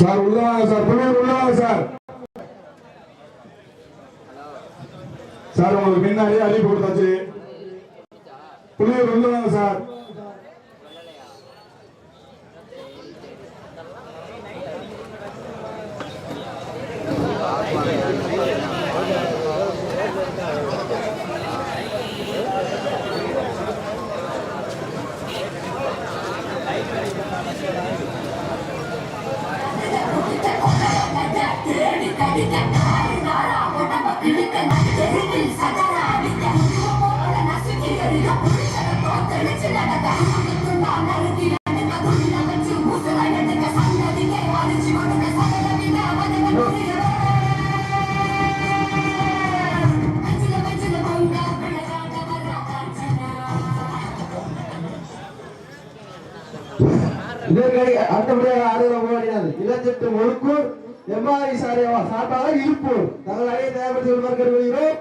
Sir உள்ளவாங்க sir Pullur உள்ளவாங்க sir. Sir உங்களுக்கு பின்னாடி அடி கொடுத்தாச்சு புள்ளூர் உள்ளவாங்க சார். இதற்கடி அடுத்தபடியாக ஆடுகிற போராடினார் இளஞ்செட்டு ஒழுக்கூர் எம்ஆர்ஐ சாரியாவா சார்பாக இருப்பூர் தங்கள் அணியை தயாரித்து வருமாறு கேட்டுக்கொள்கிறோம்.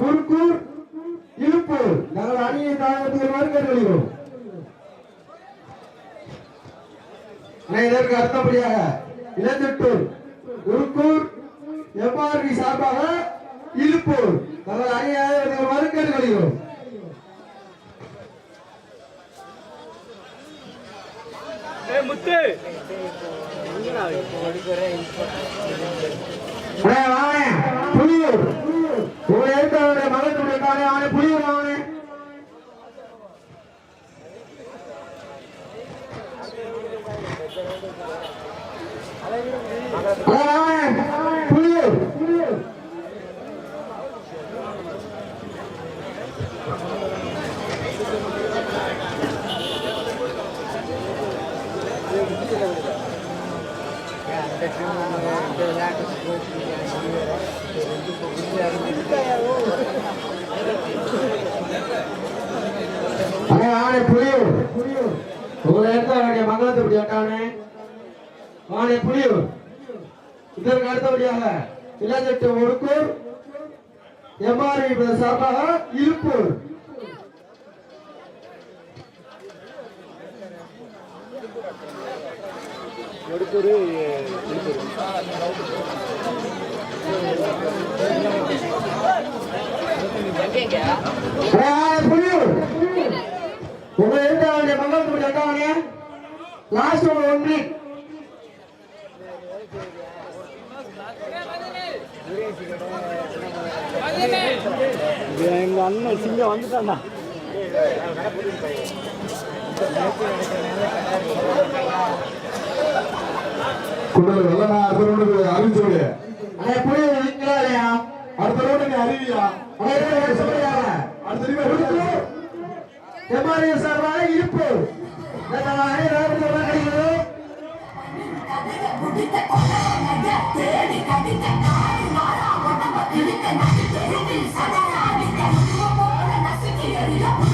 முறுக்கூர் இருப்பூர் தங்கள் அணியை தயாரித்து வருமாறு கேட்டுக்கொள்கிறோம். இதற்கு அடுத்தபடியாக இளஞ்செட்டூர் உருக்கூர் எம்ஆர்பி சார்பாக இருப்பூர் தங்கள் அணியை தயார்படுத்தி கேட்டுக்கொள்கிறோம். முத்து. புலியூர். உங்க எழுத்தாளருடைய அவனை புலியூர் வாங்கண்ணே. புலியூர் அண்ணே, வாங்கண்ணே, புலியூர் உங்களை எழுத்தாளருடைய மங்களத்துப்படி அட்டானே வாங்கண்ணே, புலியூர். இதற்கு அடுத்தபடியாக இளஞ்செட்டு ஒடுக்கூர். எம்ஆர்வி சார்பாக இருப்பூர். எடுத்தொரு அண்ணே, வாங்கண்ணே, புலியூர் உங்களை எழுத்தாளருடைய மங்களத்துப்படி அட்டானே லாஸ்ட் ஒன் வீக் எங்க அண்ணன் சிங்கம் வந்துட்டான்டா. குண்டல் வெள்ளனா அடுத்த ரவுண்டுக்கு அறிவிச்சோடு இருக்கிறா இல்லையா அடுத்த ரவுண்டுக்கு அறிவியா? அடுத்த சார்பாக இருப்பு. அணியை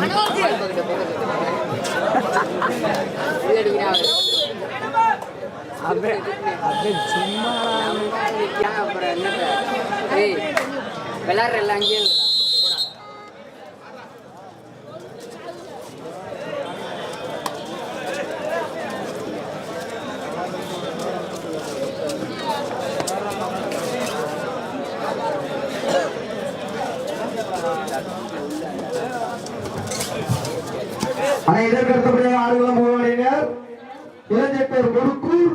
விளாட்ற எல்லாம் அங்கேயே இருந்துடா. ஆனால் இதற்கு அடுத்தபடியாக ஆடுகளம் போவாடினர் இளஞ்செட்டர் முடுக்கூர்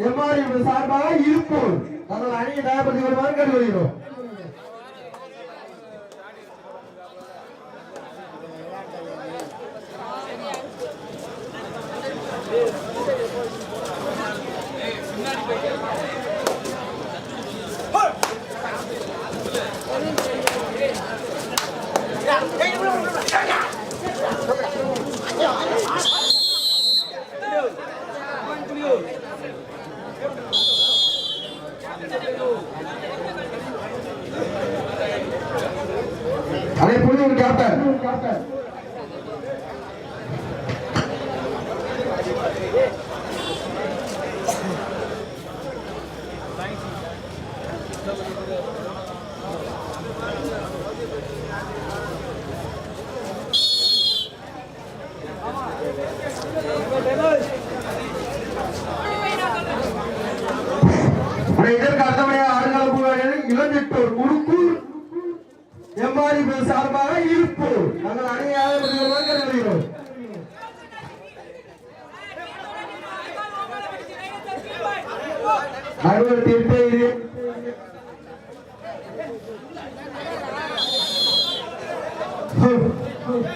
எம்ஆர்இ சார்பாக இருப்போர் தங்கள் அணியை தயார்படுத்தி வருமாறு கேட்டுக்கொள்கிறோம் அதே புரியுது கேப்டன் ஆனால் இதற்கு அடுத்தபடியாக ஆடுகளம் போவாடினர் இளஞ்செட்டோர் முடுக்கூர் எம்மாரி சார்பாக இருப்பு. நாங்கள் அணியாக கருதுகிறோம் அறுபத்தி எட்டு இது. oh.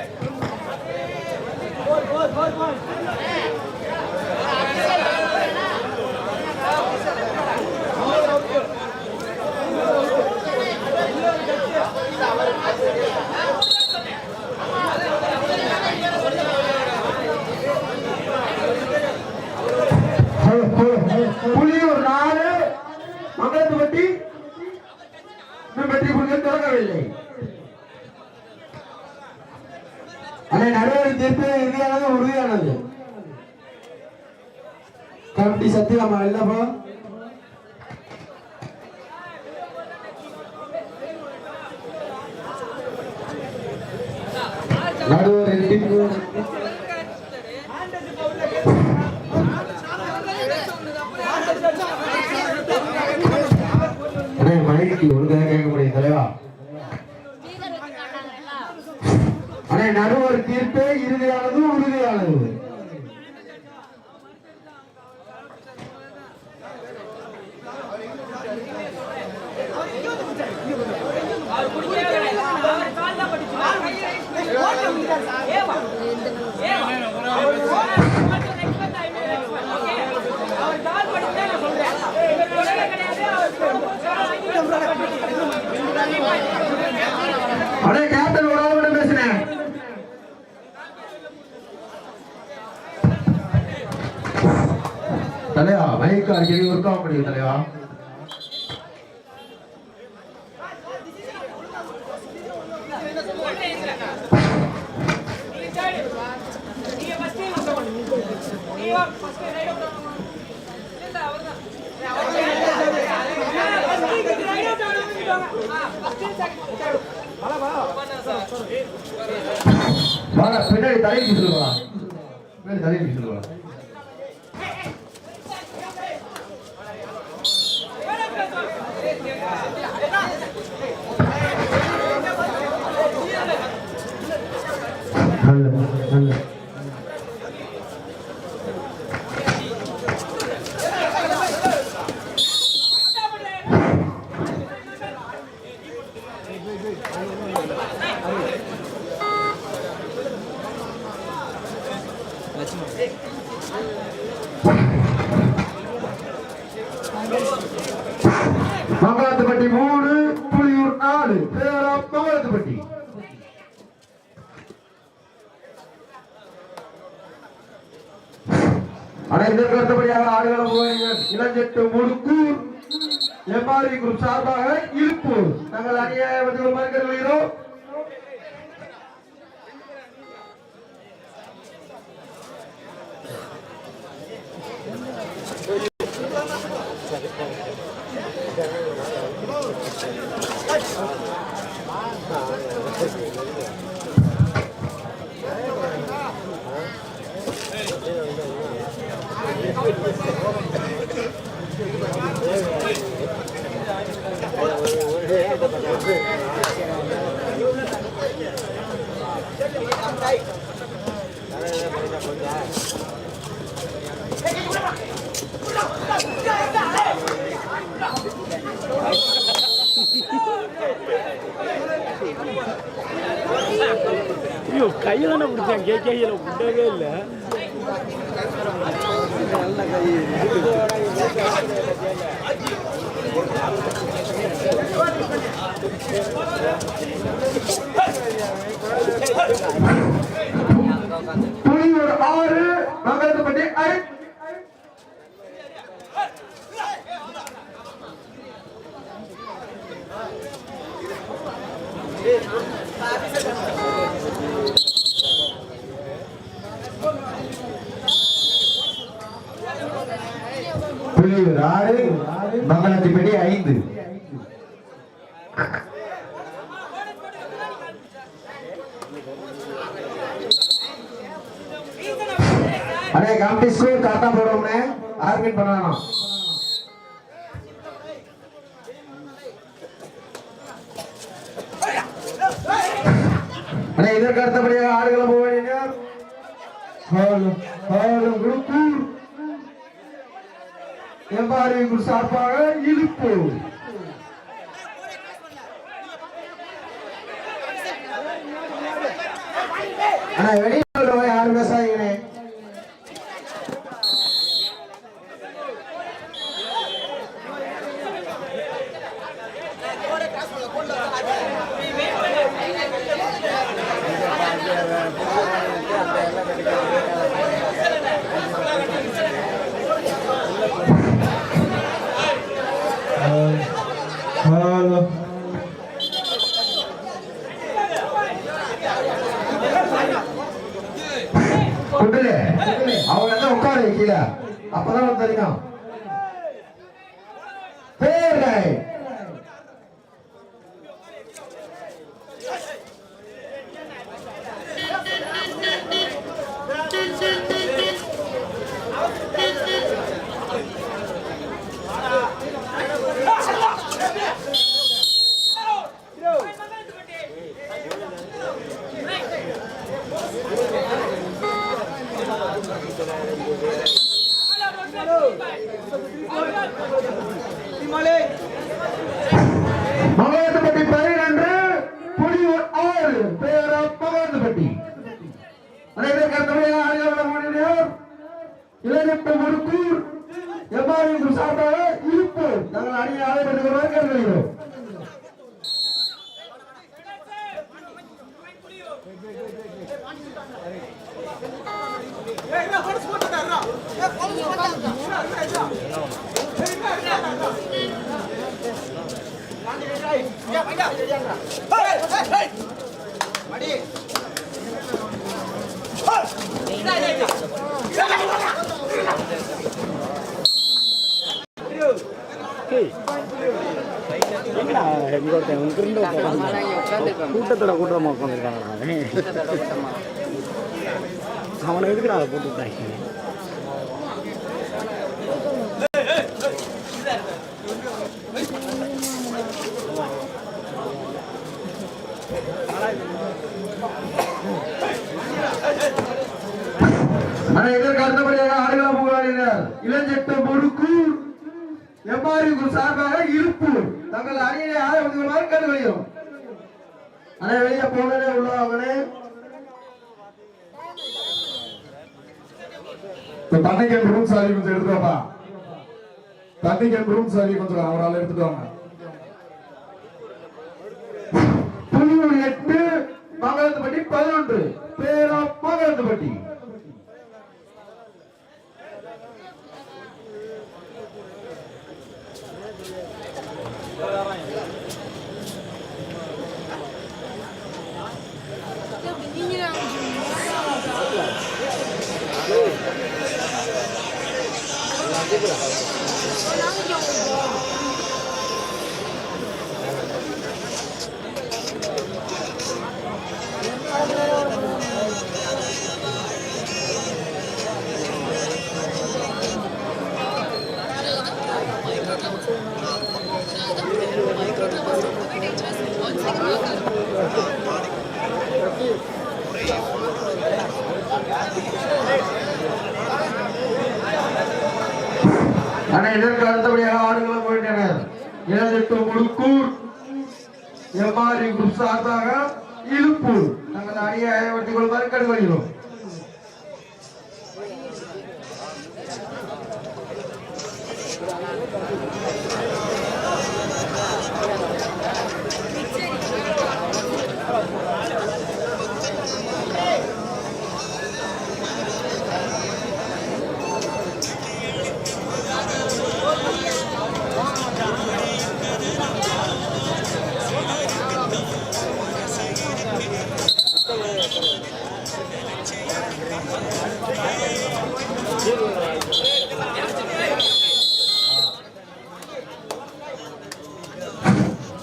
நடுவர் தீர்ப்பு இறுதியானது உறுதியானது கமிட்டி சத்தியமா இல்லப்பா. நடுவர் தீர்ப்பு மைக்கு ஒழுங்காக கேட்க முடியும் தலைவா அண்ணே நடுவர் தீர்ப்பே இறுதியானது உறுதியானது. அடே கேப்டன் ஒரு ஆள் மட்டும் பேசுனேன் தலையா மைக்கு அடிக்கடி ஒர்க் ஆக முடியும் தலைவா. பின்னாடி தலைக்கு சொல்லுவா பின்னாடி தலைக்கு சொல்லுவா நல்ல ஆர்வி குரூப் சார்பாக இருப்பூர் நாங்கள் அணிய மறுக்க கொள்கிறோம் Thank you. ஐயோ கையில் தானே பிடிச்சேன். கே கையில் விடவே இல்லை. நல்ல கை புலியூர் ஆறு மங்களத்துப்பட்டி ஐ. புலியூர் ஆறு மங்களத்திப்படி ஐந்து. அடே கமிட்டி ஸ்கூல் கரெக்டா போடுவோம்னே. ஆர்கிட் பண்ணணும் அடே இதற்கு அடுத்தபடியாக ஆடுகளை போக வேண்டிய ஹாலும் ஹாலும் குருப்பு எவ்வாறு சார்பாக இழுப்பு அண்ணா வெளியே கூட்டத்தோட கூட்டமாக உட்காந்துருக்காங்க அவனை எதுக்கு நான் போட்டு விட்டாங்க ஆனா இதற்கு அடுத்தபடியாக ஆடுகள புகாரினர் இளஞ்சட்ட முடுக்கூர் எம்ஆர்எம் சார்பாக இருப்பு. தங்கள் அணியினை ஆதரவு கேட்டுக்கொள்கிறோம். ஆனா வெளியே போனே உள்ளவங்களே இந்த தண்ணிக்கு ரூம் சாவி கொஞ்சம் எடுத்துக்கோப்பா ரூம் சாவி கொஞ்சம் அவரால் எடுத்துட்டு வாங்க. புலியூர் எட்டு மங்களத்துப்பட்டி பதினொன்று. பேரா மங்களத்துப்பட்டி. ஆனால் இதற்கு அடுத்தபடியாக ஆடுகளம் போயிட்டனர். இளதிட்டு முழுக்கூர் எம்ஆர்இ குப்ஸ் சார்பாக இழுப்பூர் தங்கள் அணியை அயவர்த்தி கொள்வாறு கடுவடிகிறோம் Thank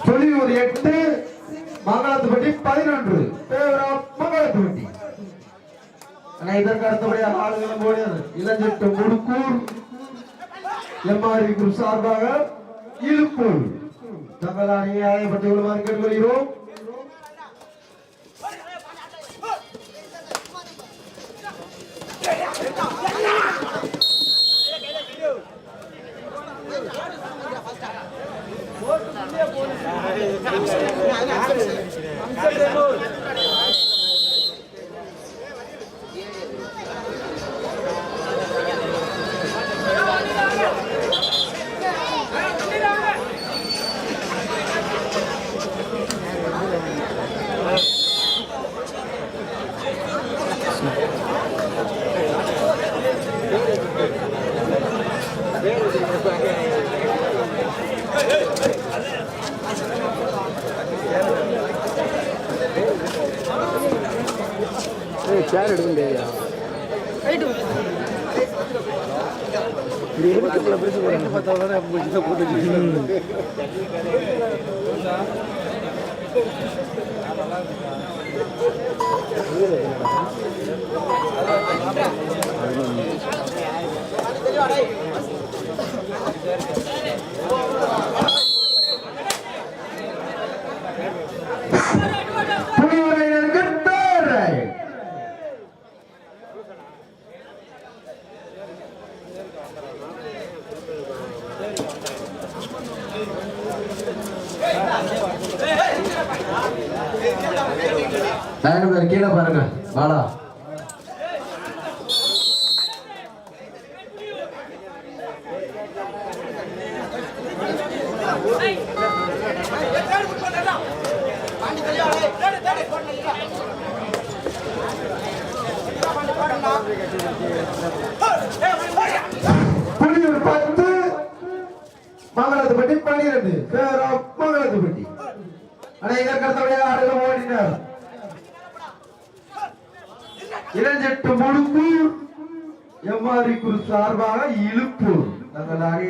புலியூர் எட்டு மங்களத்துப்பட்டி பதினொன்று. பேரா மங்களத்துப்பட்டி ஆனா இதற்கு அடுத்தபடியாக ஆளுகளும் போடுகிறது இளஞ்செட்டு முடுக்கூர் எம்ஆர்வி குரூப் சார்பாக இழுப்பூர் தங்கள் அணியை ஆயப்பட்டுக் கேட்டுக்கொள்கிறோம். சேர் இது எதுக்கு பிரிச்சு போடுறாங்க புலியூரையினருக்கு தேரை தயவு பேர் கீழே பாருங்க வாடா புலியூர் பத்து மங்களத்துப்பட்டி பன்னிரண்டு பேரா மங்களத்துப்பட்டி ஆனா இதற்கு அடுத்தபடியாக ஆடுகள் ஓடினார் இளஞ்செட்டு முடுக்கூர் எம்ஆர்இ குரு சார்பாக இழுப்பூர் தங்கள் அணி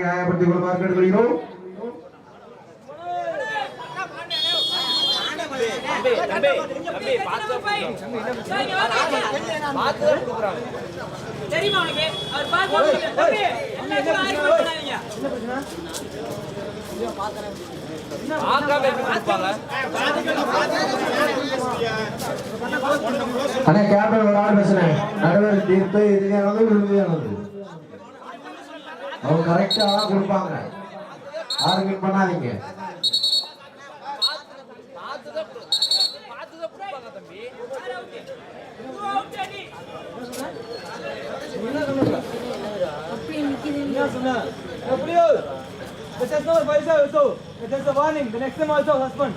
கொள்வார் கேட்டுக்கொள்கிறோம் தெரியுமா அவர் அண்ணா கேப்டன் ஒரு ஆள் பேசுறேன் நடுவர் தீர்ப்பு இறுதியானது உறுதியானது அவங்க கரெக்டா தான் கொடுப்பாங்க ஆர்கியூட் பண்ணாதீங்க This is no advisor also. It is a warning. The next time also husband.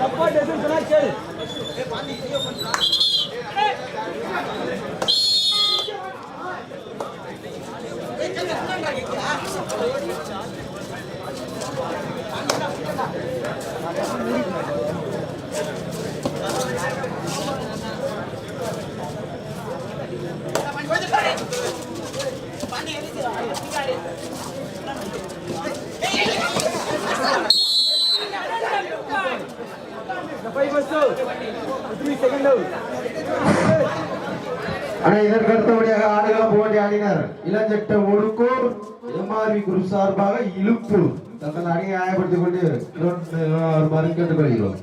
Support doesn't cannot kill. The Sampai masuk. 3 second down. ஆனா இதற்கு அடுத்தபடியாக ஆடுகளம் போட்டி ஆடினர் இளஞ்சட்ட ஒடுக்கூர் எம்ஆர்வி குரு சார்பாக இழுப்பு. தங்கள் அணியை ஆயப்படுத்திக் கொண்டு வருமாறு கேட்டுக்கொள்கிறோம்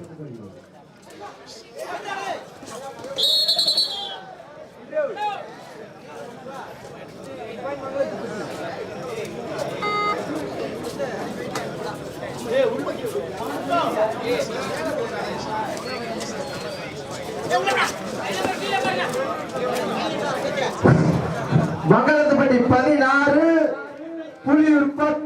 Yeah, மங்களத்துப்பட்டி பதினாறு புலி உற்பத்தி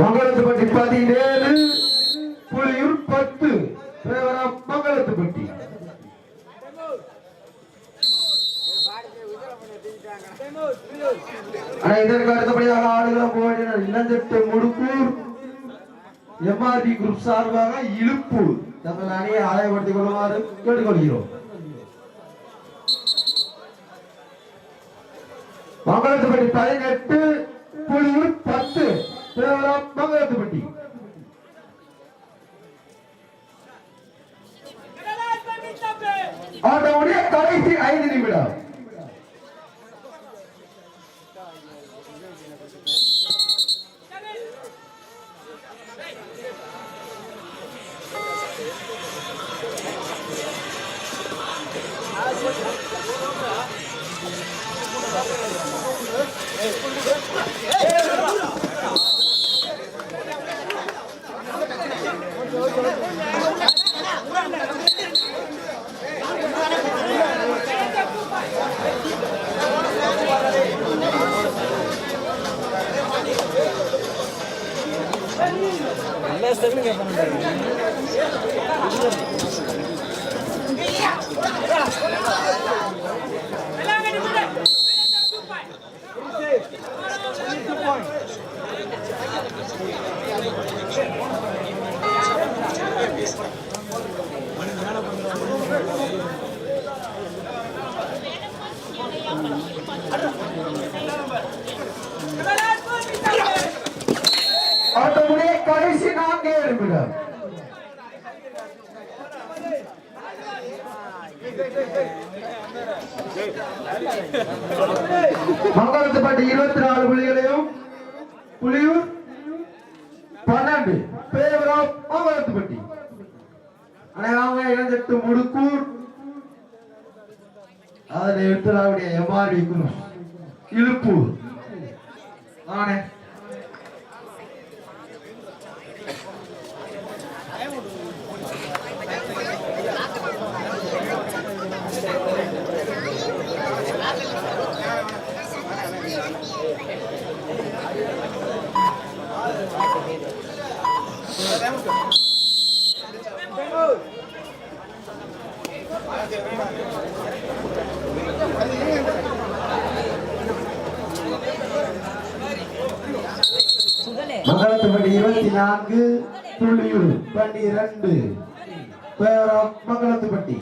மங்களத்துப்பட்டி பதினேழு புலியூர் பத்து மங்களத்துப்பட்டி. ஆனா இதற்கு அடுத்தபடியாக ஆடுகளம் போட்டினர் இளஞ்சட்டு முடுக்கூர். எம்ஆர்பி குரூப் சார்பாக இழுப்பூர் தங்கள் அணியை ஆதாயப்படுத்திக் கொள்ளுமாறு கேட்டுக்கொள்கிறோம். மங்களத்துப்பட்டி பதினெட்டு புலியூர் பத்து. தேவரம் மங்களத்துப்பட்டி. ஆட்டமுடைய கடைசி ஐந்து நிமிடம். நான்கு புள்ளியூர் பன்னிரண்டு. மங்களத்துப்பட்டி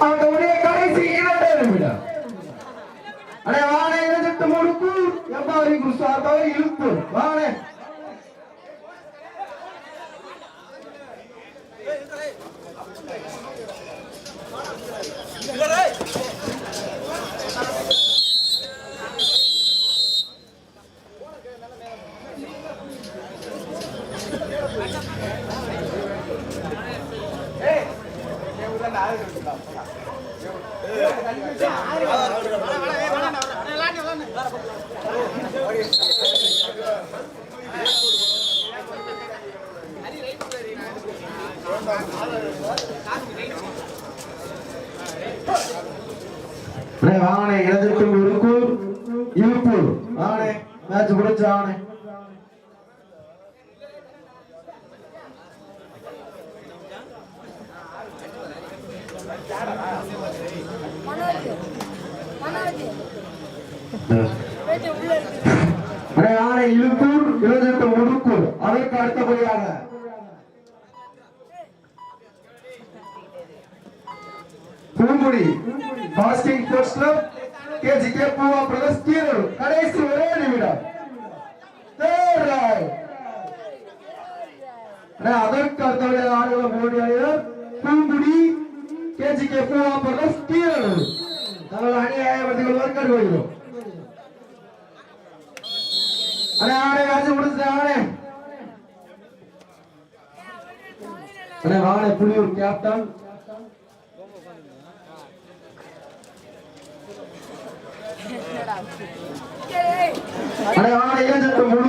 அவனுடைய கடைசி இரண்டு நிமிடம் அடே வாழை இருந்துட்டு முடுக்கு எம்மா எம்ஆர்ஐ குரு சார்பாக இழுப்பு வாங்க அண்ணே வாங்கண்ணே இடத்திற்கும் இழுக்கூர் இழுப்பூர் வாங்கண்ணே மேட்ச் முடிச்சு வாங்கண்ணே மனோஜ் மனோஜ் பேச்சு உள்ள இருக்கு முடுக்கூர். அதற்கு அடுத்தபடியாக. பூங்குடி பாஸ்டிங் ஸ்போர்ட்ஸ் கிளப் கேஜிகே பூவா பிரதர்ஸ் கீரல் கடைசி ஒரே நிமிடம். Third round. அண்ணே, அதற்கு அடுத்தபடியாக ஆடுகிற போட்டி அணியினர் பூங்குடி கேஜிகே பூவா பிரதர்ஸ் கீரல் தங்கள் அணியை ஏற்படுத்திக் கொள்வார் கேட்டுக்கொள்கிறோம் அண்ணே ஆடே காட்சி முடிச்சு ஆடே அண்ணே வாங்கண்ணே புலியூர் கேப்டன் ஏய் அண்ணே வாங்க